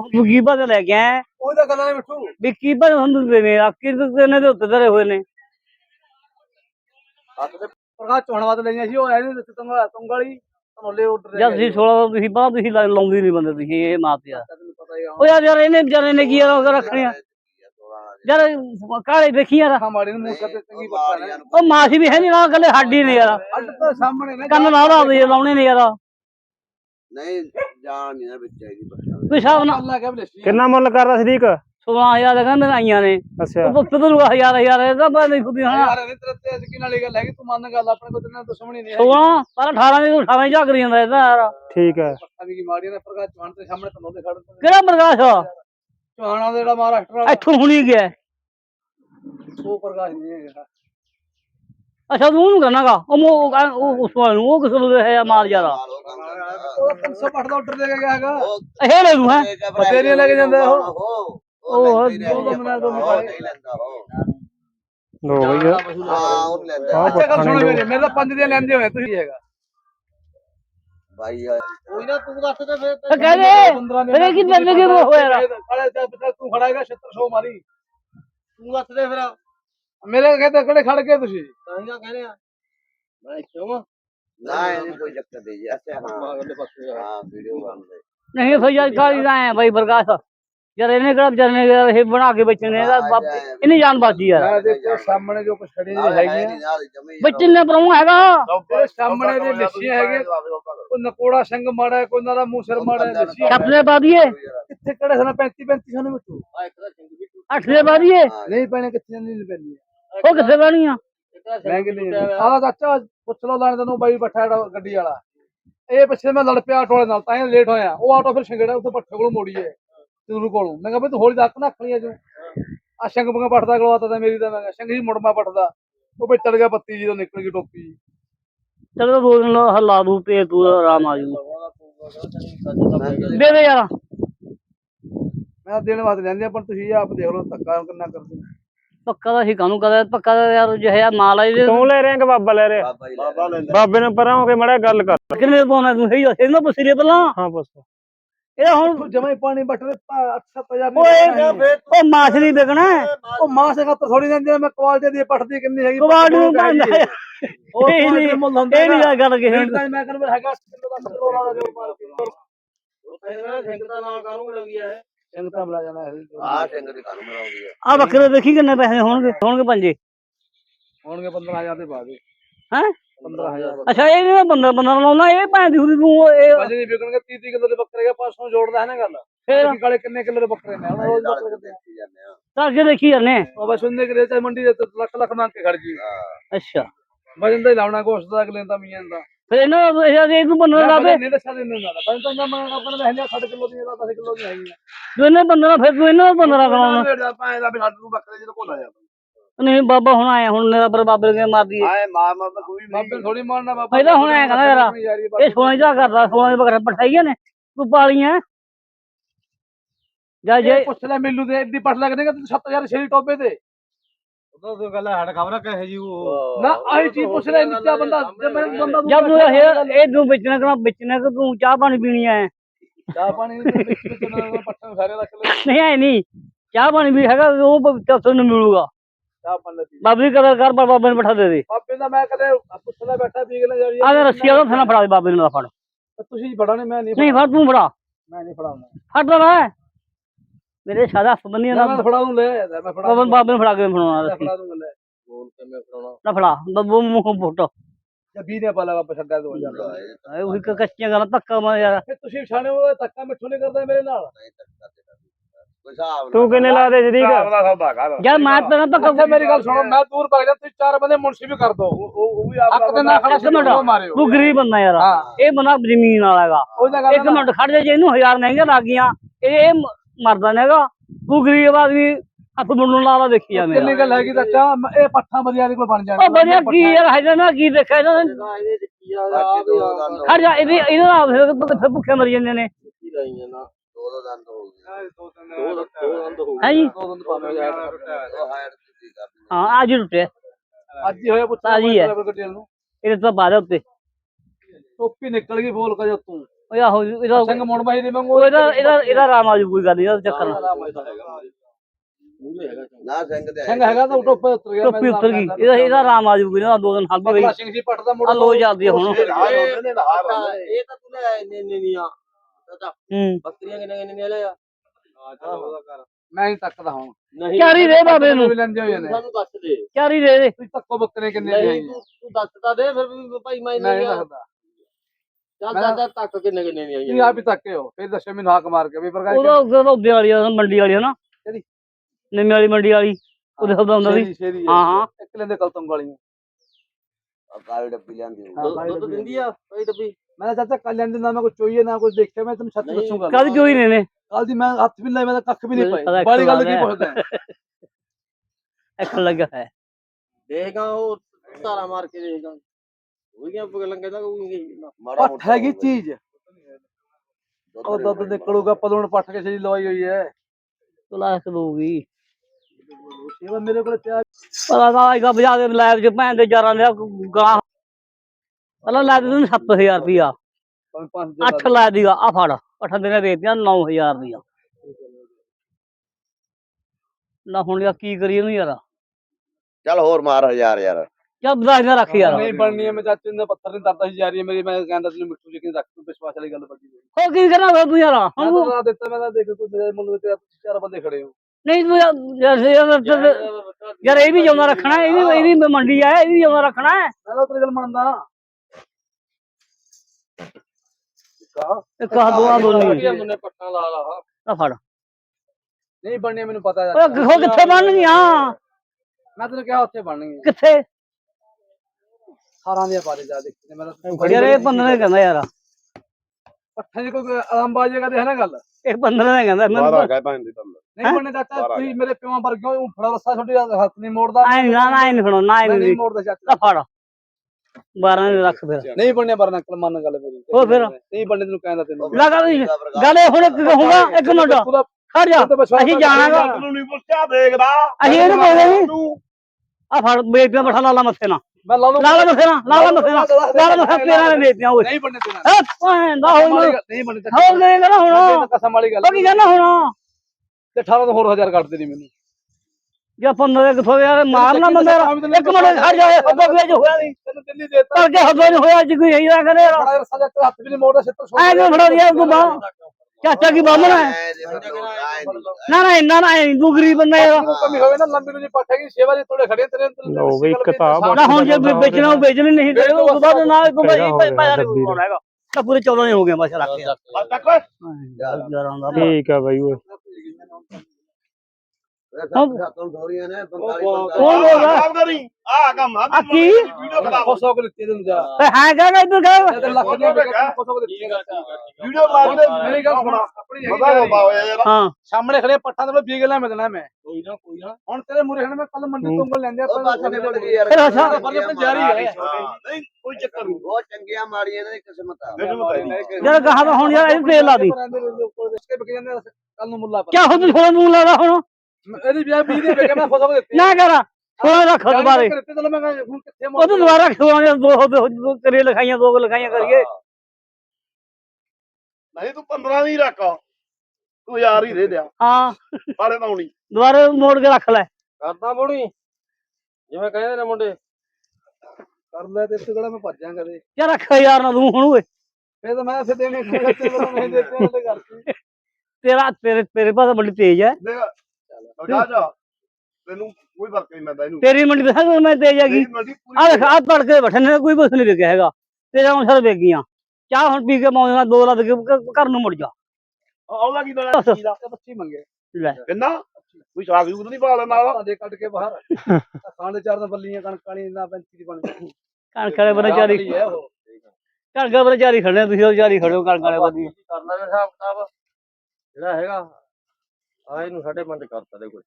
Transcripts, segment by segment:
ਕੀ ਪਤਾ ਲੈ ਕੇ ਆਇਆ? ਉਹ ਤਾਂ ਗੱਲਾਂ ਨੇ ਮਿੱਠੂ। ਵੀ ਕੀ ਪਤਾ ਤੁਹਾਨੂੰ ਦੇਣੇ ਆ ਕਿੰਨੇ ਦੇ ਉੱਤੇ ਧਰੇ ਹੋਏ ਨੇ। ਹੱਥ ਦੇ ਪ੍ਰਕਾਸ਼ ਚੋਣ ਵਾਦ ਲਈਆਂ ਸੀ ਉਹ ਐ ਨਹੀਂ ਦਿੱਤੀ ਤੁੰਗਾ ਤੁੰਗਲੀ ਤਨੋਲੇ ਆਰਡਰ ਜਦ ਤੁਸੀਂ 16 ਦਾ ਤੁਸੀਂ ਪਤਾ ਤੁਸੀਂ ਲਾਉਂਦੇ ਨਹੀਂ ਬੰਦੇ ਤੁਸੀਂ ਇਹ ਮਾਤ ਯਾਰ। ਉਹ ਯਾਰ ਯਾਰ ਇਹਨੇ ਵਿਚਾਰੇ ਨੇ ਕੀ ਯਾਰ ਰੱਖਣੀਆਂ ਯਾਰ ਕਾਲੇ ਦੇਖੀ ਯਾਰ। ਨੂੰ ਤੇ ਚੰਗੀ ਨੇ ਉਹ ਮਾਸੀ ਵੀ ਹੈ ਨਹੀਂ ਨਾ ਗੱਲੇ ਹੱਡੀ ਨੇ ਯਾਰ। ਤਾਂ ਨੇ। ਕੰਨ ਲਾ ਲਾ ਦੇ ਲਾਉਣੇ ਨੇ ਯਾਰ। ਨਹੀਂ ਜਾਣ ਨਹੀਂ ਨਾ ਵਿੱਚ ਚਾਹੀਦੀ ਬੱਚਾ ਕੋਈ ਹਿਸਾਬ ਨਾਲ ਅੱਲਾ ਕਹਿ ਬਲੇਸੀ। ਕਿੰਨਾ ਮੁੱਲ ਕਰਦਾ ਸਦੀਕ? 16000 ਦਾ ਕਹਿੰਦੇ ਆਈਆਂ ਨੇ। ਅੱਛਾ। ਉਹ ਪੁੱਤ ਨੂੰ ਹਜ਼ਾਰ ਹਜ਼ਾਰ ਇਹਦਾ ਬਾਤ ਨਹੀਂ ਖੁਦੀ ਹਾਂ ਯਾਰ ਇਹ ਤੇਰੇ ਤੇ ਯਕੀਨ ਵਾਲੀ ਗੱਲ ਹੈ ਕਿ ਤੂੰ ਮੰਨ ਗੱਲ ਆਪਣੇ ਕੋਲ ਤੇਰੇ ਦੁਸ਼ਮਣੀ ਨਹੀਂ ਹੈ 16 ਪਰ 18 ਦੇ 18 ਹੀ ਝਾਕ ਜਾਂਦਾ ਇਹਦਾ ਯਾਰ। ਠੀਕ ਹੈ। ਕੀ ਨੇ ਪ੍ਰਕਾਸ਼ ਚੋਣ ਤੇ ਸਾਹਮਣੇ ਖੜ ਕਿਹੜਾ ਪ੍ਰਕਾਸ਼ ਦਾ ਜਿਹੜਾ ਮਹਾਰਾਸ਼ਟਰ ਵਾਲਾ ਇੱਥੋਂ ਹੁਣੀ ਗਿਆ। ਉਹ ਪ੍ਰਕਾਸ਼ ਨਹੀਂ ਹੈਗਾ ਅੱਛਾ ਤੂੰ ਉਹਨੂੰ ਕਰਨਾਗਾ ਉਹ ਮੋ- ਉਹ ਉਸ ਵਾਲੇ ਨੂੰ ਉਹ ਕਿਸ ਨੂੰ ਹੈ ਮਾਲ ਜ਼ਿਆਦਾ। ਉਹ 308 ਦਾ ਆਰਡਰ ਦੇ ਕੇ ਗਿਆ ਹੈਗਾ। ਇਹ ਲੈ ਲੂ ਹੈ? ਬਥੇਰੀਆਂ ਲੈ ਕੇ ਜਾਂਦੇ ਉਹ। ਉਹ ਉਹ ਦੋ ਉਹ ਮੁਕਾਏ। ਨਹੀਂ ਲੈਂਦਾ ਉਹ। ਲੋ ਬਈ। ਹਾਂ ਉਹ ਲੈਂਦਾ ਅੱਛਾ ਗੱਲ ਸੁਣੋ ਨਹੀਂ ਮੇਰੇ ਮੇਰੇ ਤਾਂ ਪੰਜ ਦੀਆਂ ਲੈਂਦੇ ਹੋਏ ਤੁਸੀਂ ਹੈਗਾ। ਭਾਈ ਕੋਈ ਨਾ ਤੂੰ ਦੱਸ ਦੇ ਫਿਰ। ਤਾਂ ਕਹਿ ਦੇ ਮੇਰੇ ਕੀ ਬੰਦੇ ਕੀ ਹੋਇਆ ਯਾਰ ਖੜੇ ਚੱਲ ਪਿੱਛੇ ਤੂੰ ਖੜਾ ਹੈਗਾ 7600 ਮਾਰੀ। ਤੂੰ ਦੱਸ ਦੇ ਫਿਰ। ਮੇਰੇ ਕਹਿੰਦੇ ਕਿਹੜੇ ਖੜ ਗਏ ਤੁਸੀਂ। ਤਾਂ ਹੀ ਕਹਿੰਦੇ ਆ ਮੈਂ ਕਿਉਂ ਨਾ ਇਹ ਕੋਈ ਚੱਕਰ ਨਹੀਂ ਜੀ ਅੱਛਾ ਹਾਂ ਹਾਂ ਵੀਡੀਓ ਬਣਦੇ ਨਹੀਂ ਫਿਰ ਯਾਰ ਕਾਲੀ ਦਾ ਹੈ ਭਾਈ ਪ੍ਰਕਾਸ਼ ਯਾਰ ਇਹਨੇ ਕਿਹੜਾ ਵਿਚਾਰੇ ਨੇ ਯਾਰ ਇਹ ਬਣਾ ਕੇ ਵੇਚਣੇ ਇਹਦਾ ਬਾਪ ਇਹਨੇ ਜਾਨ ਬਾਜੀ ਯਾਰ ਮੈਂ ਦੇਖਿਆ ਸਾਹਮਣੇ ਜੋ ਕੁਛ ਖੜੀ ਨਾਲ ਜਿਹੀ ਹੈ ਹੈਗੀਆਂ ਨਹੀਂ ਨਾਲ ਜਮੀ ਬੱਚਨ ਨੇ ਪਰੋਂ ਹੈਗਾ ਤੇਰੇ ਸਾਹਮਣੇ ਦੇ ਲੱਸੀਆਂ ਹੈਗੇ ਕੋਈ ਨਕੋੜਾ ਸਿੰਘ ਮਾੜਾ ਹੈ, ਕੋਈ ਨਾਲਾ ਮੂੰਹ ਸਿਰ ਮਾੜਾ ਹੈ, ਲੱਸੀਆਂ ਛੱਪਲੇ ਪਾ ਦਈਏ ਕਿੱਥੇ ਕਿਹੜੇ ਸਨ 35 35 ਸਨ ਮਿੱਠੂ ਅੱਠ ਦੇ ਪਾ ਦਈਏ ਨਹੀਂ ਪੈਣੇ ਕਿੱਥੇ ਜਾਂਦੀ ਨਹੀਂ ਪੈਂਦੀ ਉਹ ਕਿੱਥੇ ਬਣੀਆਂ ਮਹਿੰਗੀ ਨਹੀਂ ਆਹ ਚਾਚਾ ਪੁੱਛ ਲਓ ਲੈਣ ਤੈਨੂੰ ਬਾਈ ਬੱਠਾ ਜਿਹੜਾ ਗੱਡੀ ਵਾਲਾ। ਇਹ ਪਿੱਛੇ ਮੈਂ ਲੜ ਪਿਆ ਆਟੋ ਵਾਲੇ ਨਾਲ ਤਾਂ ਲੇਟ ਹੋਇਆ। ਉਹ ਆਟੋ ਫਿਰ ਸ਼ਿੰਗੜਾ ਉੱਥੇ ਪੱਠੇ ਕੋਲੋਂ ਮੋੜੀਏ ਤੂਰੂ ਕੋਲੋਂ। ਮੈਂ ਕਿਹਾ ਬਈ ਤੂੰ ਹੌਲੀ ਦੱਕ ਨਾ ਖਣੀ ਜੋ ਆ ਸ਼ੰਗ ਬੰਗਾ ਪੱਟਦਾ ਗਲਵਾਤਾ ਤਾਂ ਮੇਰੀ ਤਾਂ ਮੈਂ ਕਿਹਾ ਸ਼ੰਗ ਜੀ ਮੁੜਮਾ ਪੱਟਦਾ। ਉਹ ਵਿੱਚ ਚੜ ਗਿਆ ਬੱਤੀ ਜਦੋਂ ਨਿਕਲ ਗਈ ਟੋਪੀ। ਚਲੋ ਦੋ ਦਿਨ ਹੱਲਾ ਦੂ ਤੇ ਤੂੰ ਆਰਾਮ ਆ ਜੂ। ਦੇ ਦੇ ਯਾਰ ਮੈਂ ਤਾਂ ਦੇਣ ਵਾਸਤੇ ਲੈਂਦੇ ਆ ਪਰ ਤੁਸੀਂ ਆਪ ਦੇਖ ਲਓ ਧੱਕਾ ਕਿੰਨਾ ਕਰਦੇ। ਪੱਕਾ ਦਾ ਹੀ ਕਾਨੂੰ ਕਦਾ ਪੱਕਾ ਦਾ ਯਾਰ ਜਿਹੜਾ ਮਾਲ ਆ ਇਹਦੇ ਤੂੰ ਲੈ ਰਿਹਾ ਕਿ ਬਾਬਾ ਲੈ ਰਿਹਾ? ਬਾਬਾ ਲੈਂਦਾ ਨੇ ਪਰਾਂ ਹੋ ਕੇ ਮੜਾ ਗੱਲ ਕਰ। ਕਿੰਨੇ ਪਾਉਣਾ ਤੂੰ? ਸਹੀ ਦੱਸ ਇਹਨਾਂ ਪੁੱਛ ਲਈ ਪਹਿਲਾਂ। ਹਾਂ ਪੁੱਛ ਇਹ ਹੁਣ ਤੂੰ ਜਮਾ ਪਾਣੀ ਬੱਟ ਦੇ 8-7000 ਓਏ ਉਹ ਮਾਛ ਨਹੀਂ ਵਿਕਣਾ। ਉਹ ਮਾਂ ਸੇ ਖਾਤਰ ਥੋੜੀ ਦਿੰਦੇ ਆ, ਮੈਂ ਕੁਆਲਿਟੀ ਦੀ ਪੱਟਦੀ ਕਿੰਨੀ ਹੈਗੀ ਕੁਆਲਿਟੀ ਨੂੰ ਹੈ। ਉਹ ਇਹ ਨਹੀਂ quality ਮੁੱਲ ਹੁੰਦਾ ਇਹ ਨਹੀਂ ਗੱਲ ਕਿਸੇ ਤਾਂ ਮੈਂ ਕਹਿੰਦਾ ਹੈਗਾ ਕਿਲੋ ਦਾ ਕਿਲੋ ਦਾ ਜੋ ਸਿੰਘ ਦਾ ਨਾਮ ਕਾਹਨੂੰ ਲੱਗਿਆ ਹੈ? ਸਿੰਘ ਤਾਂ ਬਲਾ ਜਾਣਾ ਹੈ ਆ ਸਿੰਘ ਦੀ ਕਾਹਨੂੰ ਮਰਾਉਂਦੀ ਹੈ ਆ। ਬੱਕਰੇ ਦੇਖੀ ਕਿੰਨੇ ਪੈਸੇ ਹੋਣਗੇ? ਹੋਣਗੇ ਪੰਜੇ ਹੋਣਗੇ 15000 ਦੇ ਬਾਅਦ। ਹੈਂ? 15000 ਅੱਛਾ ਇਹ ਜਿਹੜਾ ਬੰਦਾ ਬੰਦਾ ਲਾਉਣਾ ਇਹ ਭੈਣ ਦੀ ਹੁੰਦੀ ਤੂੰ ਇਹ ਵਜੇ ਨਹੀਂ ਵਿਕਣਗੇ 30 30 ਕਿਲੋ ਦੇ ਬੱਕਰੇ ਕੇ ਪਾਸੋਂ ਜੋੜਦਾ ਹੈ ਨਾ ਗੱਲ। ਫੇਰ? ਕਾਲੇ ਕਿੰਨੇ ਕਿਲੋ ਦੇ ਬੱਕਰੇ ਨੇ? ਹੁਣ ਰੋਜ਼ ਬੱਕਰੇ ਕਿੰਨੇ ਆ? ਦੇਖੀ ਜਾਂਦੇ ਆ ਤਾਂ ਅੱਗੇ ਦੇਖੀ ਜਾਂਦੇ ਉਹ ਬਸ ਉਹਨੇ ਕਿ ਰੇਚਾ ਮੰਡੀ ਦੇ ਤੇ ਲੱਖ ਲੱਖ ਮੰਗ ਕੇ ਖੜ ਗਈ ਅੱਛਾ। ਵਜਨ ਦਾ ਹੀ ਲਾਉਣਾ ਗੋਸ਼ਤ ਦਾ ਅਗਲੇ ਦਾ ਮੀਆਂ ਦਾ ਫਿਰ ਇਹਨਾਂ ਦਾ ਇਹ ਇਹ ਤੂੰ ਬੰਦਾ ਲਾਵੇ ਨਹੀਂ ਦੱਸਿਆ ਦਿੰਦੇ ਹੁੰਦਾ ਬਸ ਤਾਂ ਮੈਂ ਆਪਣੇ ਦਾ ਹੰਿਆ 60 ਕਿਲੋ ਦੀਆਂ 10 ਕਿਲੋ ਦੀਆਂ ਹੈਗੀਆਂ। ਤੂੰ ਇਹਨਾਂ ਬੰਦਾ ਫਿਰ ਤੂੰ ਇਹਨਾਂ ਬੰਦਾ ਕਰਾਉਣਾ ਪਾਏ ਦਾ ਵੀ ਸਾਡੇ ਨੂੰ ਬੱਕਰੇ ਜਦੋਂ ਕੋਲ ਆ ਜਾਂਦਾ ਨਹੀਂ ਬਾਬਾ ਹੁਣ ਆਇਆ ਹੁਣ ਮੇਰਾ ਪਰ ਬਾਬੇ ਕੇ ਮਾਰ ਦਈਏ? ਆਏ ਮਾਰ ਮਾਰ ਤਾਂ ਕੋਈ ਬਾਬੇ ਥੋੜੀ ਮਾਰਨਾ ਬਾਬਾ ਪਹਿਲਾਂ ਹੁਣ ਐਂ ਕਹਿੰਦਾ ਯਾਰ, ਇਹ ਸੋਨੇ ਦਾ ਕਰਦਾ ਦੇ ਬੱਕਰੇ ਪਠਾਈਆਂ ਨੇ ਤੂੰ ਪਾਲੀਆਂ ਜਾ ਜੇ ਜੇ ਪੁੱਛ ਲੈ ਮੈਨੂੰ ਤੇ ਇੱਦੀ ਪੱਟ ਲੱਗਦੇ ਕਿ ਤੂੰ 7000 ਛੇਲੀ ਟੋਬੇ ਤੇ। ਉਹ ਤਾਂ ਗੱਲ ਹੜ ਖਬਰ ਕਹੇ ਜੀ ਉਹ। ਨਾ ਆਹੀ ਚੀਜ਼ ਪੁੱਛ ਲੈ ਨਿੱਕਾ ਬੰਦਾ ਜੇ ਮੈਂ ਬੰਦਾ ਜਦ ਤੂੰ ਇਹ ਇਹ ਤੂੰ ਵੇਚਣਾ ਕਿ ਵੇਚਣਾ ਕਿ ਤੂੰ ਚਾਹ ਪਾਣੀ ਪੀਣੀ ਹੈ? ਚਾਹ ਪਾਣੀ ਦੇ ਵਿੱਚ ਵਿੱਚ ਨਾ ਪੱਟਾਂ ਸਾਰੇ ਰੱਖ ਲੈ ਨਹੀਂ ਐ ਨਹੀਂ। ਚਾਹ ਪਾਣੀ ਵੀ ਹੈਗਾ ਉਹ ਤੈਨੂੰ ਨੂੰ ਮਿਲੂਗਾ। ਬਾਬੇ ਕਦਰ ਕਰ ਪਰ ਬਾਬੇ ਨੂੰ ਬਿਠਾ ਦੇ ਦੇ। ਬਾਬੇ ਦਾ ਮੈਂ ਕਦੇ ਪੁੱਛ ਲੈ ਬੈਠਾ ਪੀ ਕੇ ਲੈ ਜਾਵੀ ਆ ਰੱਸੀ ਵਾਲਾ ਥਣਾ ਫੜਾ ਦੇ ਬਾਬੇ ਨੂੰ ਨਾ ਫੜ। ਤੁਸੀਂ ਫੜਾ ਮੈਂ ਨਹੀਂ ਨਹੀਂ ਫੜ ਤੂੰ ਫੜਾ। ਮੈਂ ਨਹੀਂ ਫੜਾਉਂਦਾ ਫੜ ਲੈ। ਮੇਰੇ ਸਾਦਾ ਸੰਬੰਧੀ ਮੈਂ ਨਾਲ ਫੜਾ ਦੂੰ ਲੈ ਮੈਂ ਫੜਾ ਬਾਬੇ ਦੂੰ। ਬਾਬੇ ਨੂੰ ਫੜਾ ਕੇ ਫੜਾਉਣਾ ਮੈਂ ਰੱਸੀ ਫੜਾ ਦੂੰਗਾ ਲੈ। ਬੋਲ ਕੇ ਮੈਂ ਫੜਾਉਣਾ? ਨਾ ਫੜਾ ਬੱਬੂ ਮੂੰਹ ਫੁੱਟ। ਜਾਂ 20 ਦੇ ਪਾਲਾ ਵਾਪਸ ਛੱਡਾ ਦੋ ਜਾਂਦਾ। ਇਹ ਉਹੀ ਕੱਚੀਆਂ ਗੱਲਾਂ ਧੱਕਾ ਮਾਰ ਯਾਰ। ਫਿਰ ਤੁਸੀਂ ਛਾਣੇ ਉਹ ਧੱਕਾ ਮਿੱਠੂ ਨਹੀਂ ਕਰਦਾ ਮੇਰੇ ਨਾਲ। ਤੂੰ ਕਿੰਨੇ ਲਾ ਦੇ ਦਾ ਯਾਰ ਮੈਂ ਤਾਂ ਧੱਕਾ ਅੱਛਾ ਮੇਰੀ ਗੱਲ ਸੁਣੋ ਮੈਂ ਦੂਰ ਭੱਜ ਜਾ ਤੁਸੀਂ ਚਾਰ ਬੰਦੇ ਮੁਨਸੀ ਵੀ ਕਰ ਦੋ। ਉਹ ਵੀ ਆਪ ਹੱਕ ਤੇ ਨਾ ਖੜਾ ਸੀ ਮੁੰਡਾ। ਮਾਰਿਓ। ਤੂੰ ਗਰੀਬ ਬੰਦਾ ਯਾਰ। ਇਹ ਬੰਦਾ ਜ਼ਮੀਨ ਵਾਲਾ ਹੈਗਾ। ਇੱਕ ਮਿੰਟ ਖੜ ਜਾ ਜੇ ਇਹਨੂੰ ਹਜ਼ਾਰ ਮਹਿੰਗੇ ਲੱਗ ਗਈਆਂ। ਇਹ ਮ- ਮਰਦਾ ਨੀ ਹੈਗਾ। ਤੂੰ ਗਰੀਬ ਆਦਮੀ ਹੱਥ ਮੁੰਡਣ ਵਾਲਾ ਦੇਖੀ ਜਾ ਕਿੰਨੀ ਗੱਲ ਹੈਗੀ ਤਾਂ ਚਾ ਇਹ ਪੱਠਾ ਵਧੀਆ ਦੇ ਕੋਲ ਬਣ ਜਾਣਾ। ਉਹ ਵਧੀਆ ਕੀ ਯਾਰ ਹੈ ਨਾ ਕੀ ਦੇਖਿਆ ਇਹਨਾਂ ਨੇ? ਦੋ ਦੋ ਖੜ ਜਾ ਇਹਦੀ ਇਹਨਾਂ ਫਿਰ ਫਿਰ ਭੁੱਖੇ ਮਰ ਜਾਂਦੇ ਨੇ। ਕੀ ਲਾਈਆਂ ਨਾ? ਦੋ ਦੋ ਦੰਦ ਹੋ ਗਏ ਦੋ ਤਿੰਨ ਦੋ ਦੋ ਦੰਦ ਹੋ ਹੈ ਜੀ? ਦੋ ਜਾ ਹਾਂ ਅੱਜ ਟੁੱਟੇ ਅੱਜ ਹੀ ਹੋਇਆ ਪੁੱਛਾ ਤਾਜ਼ੀ ਹੈ। ਇਹਦੇ ਤੋਂ ਬਾਅਦ ਉੱਤੇ। ਟੋਪੀ ਨਿਕਲ ਗਈ ਬੋਲ ਕੇ ਤੂੰ। ਉਹ ਆਹੋ ਇਹਦਾ ਸਿੰਘ ਮੋੜ ਬਾਈ ਦੇ ਮੰਗੋ ਉਹ ਇਹਦਾ ਇਹਦਾ ਇਹਦਾ ਆਰਾਮ ਆ ਜੂ ਕੋਈ ਗੱਲ ਇਹਦਾ ਚੱਕਰ ਨਾ। ਨਾ ਸਿੰਘ ਤੇ ਸਿੰਘ ਹੈਗਾ ਤਾਂ ਉੱਟੋ ਉੱਪਰ ਉਤਰ ਗਿਆ ਟੋਪੀ ਉੱਤਰ ਗਈ। ਇਹਦਾ ਇਹਦਾ ਆਰਾਮ ਆ ਜੂ ਕੋਈ ਨਾ ਦੋ ਦਿਨ ਹੱਲ ਵੀ ਪਤਲਾ ਸਿੰਘ ਜੀ ਪੱਟ ਦਾ ਆ ਮੋੜ ਲੋ ਆ ਹੁਣ। ਇਹ ਤਾਂ ਤੂੰ ਲੈ ਇੰਨੇ ਇੰਨੇ ਨੀਆਂ ਹੂੰ। ਬੱਕਰੀਆਂ ਕਿੰਨੇ ਕਿੰਨੇ ਨੇ ਲਿਆ ਮੈਂ ਨਹੀਂ ਤੱਕਦਾ ਹੁਣ। ਨਹੀਂ ਚਾਰੀ ਦੇ ਬਾਬੇ ਨੂੰ? ਲੈਂਦੇ ਹੋਏ ਨੇ। ਸਾਨੂੰ ਦੱਸ ਦੇ। ਚਾਰੀ ਦੇ ਦੇ? ਤੁਸੀਂ ਤੱਕੋ ਬੱਕਰੇ ਕਿੰਨੇ ਦੇ ਨਹੀਂ ਤੂੰ ਤੂੰ ਦੱਸ ਤਾਂ ਦੇ ਫਿਰ ਵੀ ਭਾਈ ਮੈਂ ਮੈਂ ਨਹੀਂ ਨਹੀਂ ਦੱਸਦਾ। ਚੱਲ ਦੱਸ ਦੱਸ ਤੱਕ ਕਿੰਨੇ ਕਿੰਨੇ ਦੀਆਂ ਤੁਸੀਂ ਆਪ ਹੀ ਤੱਕੇ ਹੋ ਫਿਰ ਦੱਸੋ ਮੈਨੂੰ ਹਾਕ ਮਾਰ ਕੇ ਵੀ ਪ੍ਰਕਾਸ਼ ਉਹਦਾ ਉਹਦਾ ਉਹਦੇ ਵਾਲੀ ਆ, ਮੰਡੀ ਵਾਲੀ ਹੈ ਨਾ। ਕਿਹੜੀ? ਨਿੰਮੇ ਵਾਲੀ ਮੰਡੀ ਵਾਲੀ। ਉਹਦੇ ਹੱਥ ਹੁੰਦਾ ਸੀ। ਸ਼ੇਰੀ ਸ਼ੇਰੀ ਹਾਂ, ਹਾਂ। ਇੱਕ ਲੈਂਦੇ ਕਲਤਮ ਵਾਲੀਆਂ। ਕਾਲੀ ਡੱਬੀ ਲਿਆਂਦੀ ਹਾਂ, ਬਾਈ ਦੁੱਧ ਡੱਬੀ ਦਿੰਦੀ ਆ ਭਾਈ ਡੱਬੀ? ਮੈਂ ਤਾਂ ਚਾਚਾ ਕੱਲ ਲੈਂਦੇ ਨਾ ਮੈਂ ਕੋਈ ਚੋਈਏ ਨਾ ਕੁਝ ਦੇਖਿਆ ਮੈਂ ਤੈਨੂੰ ਸੱਚ ਨਹੀਂ, ਦੱਸੂਗਾ। ਕਦ ਚੋਈ ਨੇ ਨੇ ਕੱਲ ਦੀ ਮੈਂ ਹੱਥ ਵੀ ਲਾਇਆ ਮੈਂ ਤਾਂ ਕੱਖ ਵੀ ਨਹੀਂ ਪਤਾ ਪਾਈ ਇੱਕ ਬਾਲੀ ਗੱਲ ਕੀ ਹੈ। ਪੁੱਛਦਾ? ਅੱਖ ਲੱਗਾ ਹੈ। ਦੇਖਾਂ ਉਹ ਧਾਰਾ ਮਾਰ ਕੇ ਦੇਖਾਂ ਉਹਦੀਆਂ ਪਗਲਾਂ ਕਹਿੰਦਾ ਕੋਈ ਪੱਠ ਹੈਗੀ ਚੀਜ਼। ਉਹ ਦੁੱਧ ਨਿਕਲੂਗਾ ਪਲੂਣ ਪੱਠ ਕੇ ਸਹੀ ਲਵਾਈ ਹੋਈ ਹੈ। ਤਲਾਕ ਦਊਗੀ ਇਹ ਵਾ ਮੇਰੇ ਕੋਲ ਪਿਆ ਪਤਾ ਤਾਂ ਆਏਗਾ ਬਜਾ ਦੇ ਲੈਬ ਚ ਭੈਣ ਦੇ ਜਾਰਾਂ ਦੇ ਗਾਂ ਪਹਿਲਾਂ ਲੈ ਦੇ 7000 ਰੁਪਿਆ ਭਾਵੇਂ ਪੰਜ ਦੇ 8 ਲੈ ਦੀਗਾ ਆ ਫੜ। ਅੱਠ ਦਿਨੇ ਵੇਚਦਿਆਂ 9000 ਦੀਆਂ ਨਾ ਹੁਣ ਯਾ ਕੀ ਕਰੀਏ ਨੂੰ ਯਾਰ। ਚੱਲ ਹੋਰ ਮਾਰ ਹਜ਼ਾਰ ਯਾਰ। ਚੱਲ ਬਦਾਈ ਨਾ ਰੱਖ ਯਾਰ। ਨਹੀਂ ਬਣਨੀ ਹੈ ਮੈਂ ਚਾਚੇ ਨੇ ਪੱਥਰ ਨਹੀਂ ਦਰਦਾ ਸੀ ਜਾ ਰਹੀ ਹੈ ਮੇਰੀ ਮੈਂ ਕਹਿੰਦਾ ਤੈਨੂੰ ਮਿੱਠੂ ਜੀ ਰੱਖ ਤੂੰ ਵਿਸ਼ਵਾਸ ਵਾਲੀ ਗੱਲ ਬੱਜੀ ਹੋ ਕੀ ਕਰਨਾ ਫਿਰ ਤੂੰ ਯਾਰ? ਹੁਣ ਤਾਂ ਨਾ ਦਿੱਤਾ ਮੈਂ ਤਾਂ ਦੇਖ ਕੋਈ ਮੇਰੇ ਮੁੰਡੇ ਤੇ ਚਾਰ ਬੰਦੇ ਖੜੇ ਹੋ। ਨਹੀਂ ਤੂੰ ਯਾਰ- ਇਹ ਵੀ ਜਿਉਂਦਾ ਰੱਖਣਾ ਇਹ ਵੀ ਇਹ ਵੀ ਮੰਡੀ ਆ ਇਹ ਵੀ ਜਿਉਂਦਾ ਰੱਖਣਾ। ਹੈ ਮੈਂ ਤਾਂ ਤੇਰੀ ਗੱਲ ਮੰਨਦਾ। ਇੱਕ ਆ। ਦੋ ਆ ਦੋਨੀ ਮੁੰਨੇ ਪੱਟਾਂ ਲਾ ਲਾ। ਆ ਫੜ। ਨਹੀਂ ਬਣਨੀ ਮੈਨੂੰ ਪਤਾ ਓਏ ਕਿੱਥੋਂ ਬਣਨਗੀਆਂ ਮੈਂ ਤੈਨੂੰ ਕਿਹਾ ਉੱਥੇ ਬਣਨਗੇ ਕਿੱਥੇ? 18 ਦੀਆਂ ਬਾਰੇ ਜਾ ਦੇਖੀ ਮੇਰਾ ਯਾਰ ਇਹ 15 ਨੇ ਕਹਿੰਦਾ ਯਾਰ। ਪੱਠੇ ਦੀ ਕੋਈ ਆਲਮਬਾਜ਼ੀ ਕਰਦੇ ਹੈ ਨਾ ਗੱਲ? ਇਹ 15 ਨੇ ਕਹਿੰਦਾ ਮੈਨੂੰ ਬਾਹਰ ਆ ਗਿਆ ਭੈਣ ਦੀ ਤਾਂ ਨਹੀਂ ਬਣਨੇ ਚਾਚਾ ਤੁਸੀਂ ਮੇਰੇ ਪਿਓ ਵਰਗੇ ਹੋ ਫੜਾ ਰਸਾ ਛੋਟੀ ਹੱਥ ਨਹੀਂ ਮੋੜਦਾ। ਆਏ ਨਾ ਨਾ ਆਏ ਨਹੀਂ ਖਣੋ ਨਾ ਆਏ ਮੈਂ ਨਹੀਂ ਨਹੀਂ ਮੋੜਦਾ ਚਾਚਾ। ਆ ਫੜ। 12 ਨੇ ਰੱਖ ਫਿਰ। ਨਹੀਂ ਬਣਨੇ ਪਰ ਨਕਲ ਮੰਨ ਗੱਲ ਮੇਰੀ ਹੋਰ ਫਿਰ? ਨਹੀਂ ਬਣਨੇ ਤੈਨੂੰ ਕਹਿੰਦਾ ਤੈਨੂੰ ਲਗਾ ਦੇ। ਗੱਲ ਇਹ ਹੁਣ ਇੱਕ ਕਹੂੰਗਾ ਇੱਕ ਮਿੰਟ। ਪੂਰਾ ਖੜ ਜਾ। ਅਸੀਂ ਜਾਣਾਗਾ ਤੈਨੂੰ ਨਹੀਂ ਪੁੱਛਿਆ ਦੇਖਦਾ ਅਸੀਂ ਇਹਨੂੰ ਕਹਿੰਦੇ ਨਹੀਂ ਆ ਫੜ ਬੇਟੀਆਂ ਬਿਠਾ ਲਾ ਲਾ ਮੱਥੇ ਨਾ ਮੈਂ ਲਾ ਲੂੰ ਲਾ ਲਾ ਮੱਥੇ ਨਾ ਲਾ ਲਾ ਮੱਥੇ ਨਾ ਲਾ ਲਾ ਮੱਥੇ ਤੇਰਾ ਨੇ ਬੇਟੀਆਂ ਓਏ। ਨਹੀਂ ਬਣਨੇ ਤੇਰਾ। ਹੈ ਭਾਂ ਦਾ ਹੋ ਨਹੀਂ ਬਣਨੇ ਚਾਚਾ ਹੋਰ ਦੇ ਨਾ ਹੁਣ। ਕਸਮ ਵਾਲੀ ਗੱਲ। ਉਹ ਕੀ ਕਹਿੰਦਾ ਹੁਣ। ਤੇ 18 ਤੋਂ ਹੋਰ ਹਜ਼ਾਰ ਕੱਟ ਦੇਣੀ ਮੈਨੂੰ। ਜੇ 15 ਕਿਥੋਂ ਯਾਰ ਮਾਰਨਾ ਬੰਦਾ ਇੱਕ ਮਿੰਟ ਖੜ ਜਾ ਅੱਬਾ ਵੇਜ ਹੋਇਆ ਨਹੀਂ। ਤੈਨੂੰ ਦਿੱਲੀ ਦੇਤਾ। ਕਰਕੇ ਹੱਦੋਂ ਨਹੀਂ ਹੋਇਆ ਅੱਜ ਕੋਈ ਇਹਦਾ ਕਰੇ ਯਾਰ। ਬੜਾ ਰਸਾ ਜਾ ਹੱਥ ਵੀ ਨਹੀਂ ਮੋੜਦਾ ਸਿੱਤਰ ਸੋ ਐ ਕਿਉਂ ਫੜਾ ਦਿਆ ਤੂੰ ਬਾ ਚਾਚਾ ਕੀ ਬਾਮਣਾ ਹੈ ਨਾ ਨਾ ਇੰਨਾ ਨਾ ਤੂੰ ਗਰੀਬ ਬੰਦਾ ਯਾਰ ਕਮੀ ਹੋਵੇ ਨਾ ਲੰਬੀ ਨੂੰ ਪੱਠ ਹੈਗੀ ਛੇ ਵਾਰੀ ਤੋੜੇ ਖੜੇ ਤੇਰੇ ਅੰਦਰ ਲਓ ਬਈ, ਕਿਤਾਬ ਨਾ ਹੁਣ ਜੇ ਵੇ- ਵੇਚਣਾ ਉਹ ਵੇਚਣੀ ਨਹੀਂ ਤੇ ਉਸ ਤੋਂ ਬਾਅਦ ਨਾ ਤੂੰ ਕਿਹੜਾ ਹੋ ਭਾਈ ਗਿਆ ਪੈਸਾ ਨਹੀਂ ਪਾਉਣਾ ਹੈਗਾ? ਤਾਂ ਪੂਰੇ 14 ਨੇ ਹੋ ਗਏ ਬਸ ਰੱਖ ਦਾ ਠੀਕ ਆ ਬਾਈ ਓਏ। ਆ। ਕੰਮ ਆ। ਆ ਕੀ? ਵੀਡੀਓ ਬਣਾ ਖੁਸ਼ ਹੋ ਕੇ ਲਿੱਤੀ ਤੈਨੂੰ ਜਾ ਤੇ ਕਹਿ। ਕੇ ਵੀਡੀਓ ਬਣਾ ਦੇ ਮੇਰੀ ਗੱਲ ਸੁਣ। ਮਜ਼ਾ। ਆਉਂਦਾ ਹੋਇਆ ਯਾਰ। ਹਾਂ। ਸਾਹਮਣੇ ਖੜੇ ਪੱਠਾਂ ਦੇ ਵੀ ਗੱਲਾਂ ਮੈਂ ਦੇਣਾ ਮੈਂ। ਕੋਈ ਨਾ ਕੋਈ ਨਾ। ਹੁਣ ਤੇਰੇ ਮੂਰੇ ਖੜੇ ਮੈਂ ਕੱਲ ਮੰਡੀ ਤੋਂ ਉਂਗਲ ਲੈਂਦੇ ਨਹੀਂ ਕੋਈ ਚੱਕਰ ਨਹੀਂ। ਬਹੁਤ ਚੰਗੀਆਂ ਮਾੜੀਆਂ ਨੇ ਕਿਸਮਤ। ਆ ਮੈਨੂੰ ਬਤਾਈ ਯਾਰ ਗਾਹਾਂ ਹੁਣ ਯਾਰ ਇਹ ਤੇਲ ਲਾ ਦੀ। ਵਿਕ ਜਾਂਦੇ ਕੱਲ ਨੂੰ ਮੁੱਲਾ ਕਿਆ ਹੋ ਤੂੰ ਥੋੜਾ ਨੂੰ ਲਾਦਾ ਹੁਣ? ਇਹਦੀ ਵਿਆਹ 20 ਦੇ ਵਿਕੇ ਮੈਂ ਖੁਸ਼ ਹੋ ਕੇ ਦਿੱਤੀ ਨਾ ਕਰ। ਥੋੜਾ ਰੱਖ ਦੁਬਾਰੇ। ਦਿੱਤੇ ਚਲੋ ਮੈਂ ਕਿਹਾ ਹੁਣ ਕਿੱਥੇ ਉਹ ਤਾਂ ਦੁਬਾਰਾ ਖਵਾਉਣੇ ਦੋ ਦੋ ਦੋ ਕਰੇ ਲਿਖਾਈਆਂ ਦੋ ਕੁ ਲਿਖਾਈਆਂ ਕਰੀਏ। ਨਹੀਂ ਤੂੰ 15 ਨਹੀਂ ਰੱਖ। ਤੂੰ ਯਾਰ ਹੀ ਦੇ ਦਿਆ। ਹਾਂ। ਬਾਰੇ ਤਾਂ ਆਉਣੀ ਦੁਬਾਰੇ ਮੋੜ ਕੇ ਰੱਖ ਲੈ। ਕਰਦਾ ਮੋੜੀ। ਜਿਵੇਂ ਕਹਿੰਦੇ ਨੇ ਮੁੰਡੇ। ਕਰ ਲੈ ਤੇ ਇੱਥੇ ਕਿਹੜਾ ਮੈਂ ਭੱਜ ਜਾਂ ਕਦੇ ਯਾਰ ਰੱਖ ਯਾਰ ਨਾ ਤੂੰ ਹੁਣ ਓਏ। ਫੇਰ ਤਾਂ ਮੈਂ ਇੱਥੇ ਦੇਣੇ ਖੜੇ ਤੇ ਮੈਂ ਨਹੀਂ ਦਿੱਤੇ ਉਹਦੇ ਕਰਕੇ। ਤੇਰਾ ਤੇਰੇ ਤੇਰੇ ਪਾਸ ਬੜੀ ਤੇਜ਼ ਹੈ। ਦੇਖ ਜਾ ਜਾ। ਤੈਨੂੰ ਕੋਈ ਫ਼ਰਕ ਨਹੀਂ ਪੈਂਦਾ ਇਹਨੂੰ। ਤੇਰੀ ਮੰਡੀ ਦੱਸਾਂ ਮੈਂ ਤੇਜ਼ ਤੇਰੀ ਮਰਜ਼ੀ ਪੂਰੀ ਆ ਦੇਖ ਆ। ਪੜ ਕੇ ਬੈਠੇ ਨੇ ਕੋਈ ਕੁਛ ਨਹੀਂ ਵਿਕਿਆ ਹੈਗਾ। ਤੇਰੇ ਅਨੁਸਾਰ ਵੇਚ ਗਈਆਂ। ਚਾਹ ਹੁਣ ਪੀ ਕੇ ਮੌਜ ਨਾਲ ਦੋ ਲੱਦ ਕੇ ਘ- ਘਰ ਨੂੰ ਮੁੜ ਜਾ। ਆਉਂਦਾ ਕੀ ਦਾ ਕੀ ਦਾ 25 ਮੰਗੇ। ਲੈ। ਕਿੰਨਾ ਕੋਈ ਸਾਗ ਯੂਦ ਨਹੀਂ ਪਾ ਲੈਣਾ ਨਾਲ ਭਾਂਡੇ ਕੱਢ ਕੇ ਬਾਹਰ। ਦੇ ਚਾਰ ਤਾਂ ਬੱਲੀਆਂ ਕਣਕ ਵਾਲੀ ਨਾ ਪੈਂਤੀ ਦੀ ਬਣ ਗਈ। ਕਣਕ ਵਾਲੇ ਬੰਦੇ ਚਾਰੀ ਹੈ ਉਹ। ਕਣਕ ਵਾਲੇ ਚਾਰੀ ਖੜੇ ਆ, ਤੁਸੀਂ ਉਹ ਚਾਰੀ ਖੜੇ ਹੋ ਕਣਕ ਵਾਲੇ ਬੰਦੇ। ਕਰਨਾ ਵੀ ਹਿਸਾਬ ਕਿਤਾਬ? ਜਿਹੜਾ ਹੈਗਾ ਆ ਇਹਨੂੰ ਕਰਤਾ ਦੇ ਕੋਈ।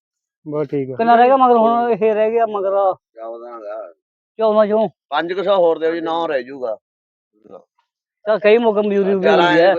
ਬਸ ਠੀਕ ਆ। ਕਿੰਨਾ ਰਹਿ ਗਿਆ ਮਗਰ ਹੁਣ? ਇਹ ਰਹਿ ਗਿਆ ਮਗਰ ਜਾਵਦਾਂਗਾ 14 ਚੋਂ? 500 ਹੋਰ ਦਿਓ ਜੀ 9 ਰਹਿ ਜਾਊਗਾ ਤਾਂ ਕਈ ਮੌਕੇ ਮਜ਼ਦੂਰੀ ਵੀ ਹੁੰਦੀ ਹੈ